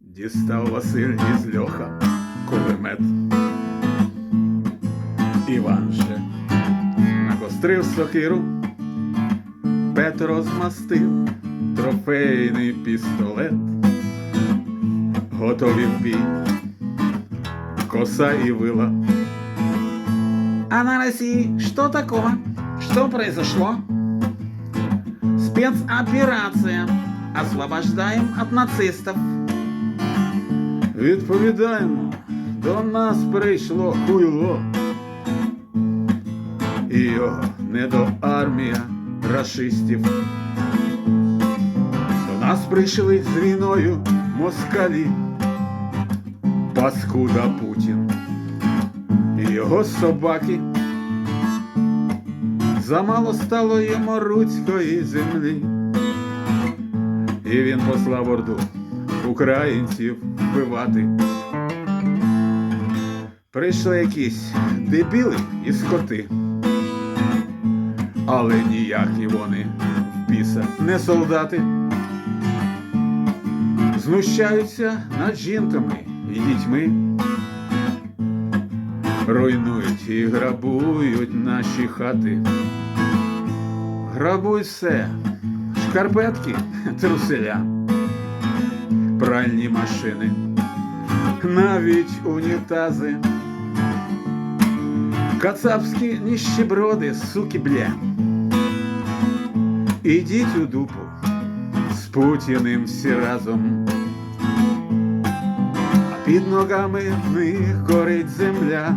Дістав Василь із льоха кулемет. Іван же накострив сокиру, Петро змастив трофейний пістолет. Готові в бій, коса и вила. А на России что такого? Что произошло? Спецоперация. Освобождаем от нацистов. Відповідаємо, до нас прийшло хуйло. І його не до армія рашистів. До нас прийшли з війною москалі. Паскуда Путін і його собаки. Замало стало йому руцької землі. І він послав орду українців вбивати. Прийшли якісь дебіли і скоти. Але ніякі вони в біса не солдати. Знущаються над жінками і дітьми. Руйнують і грабують наші хати. Грабуй все, шкарпетки, труселя, пральні машини, навіть унітази, кацапські ніщеброди, суки бля. Ідіть у дупу з Путіним всі разом. Під ногами в них горить земля.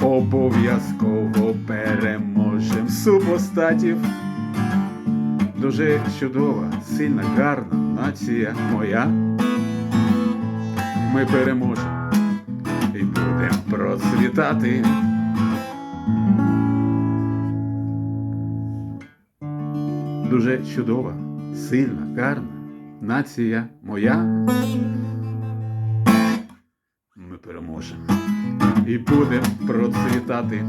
Обов'язково переможем супостатів. Дуже чудова, сильна, гарна нація моя. Ми переможемо і будемо процвітати. Дуже чудова, сильна, гарна нація моя. Переможемо і будемо процвітати.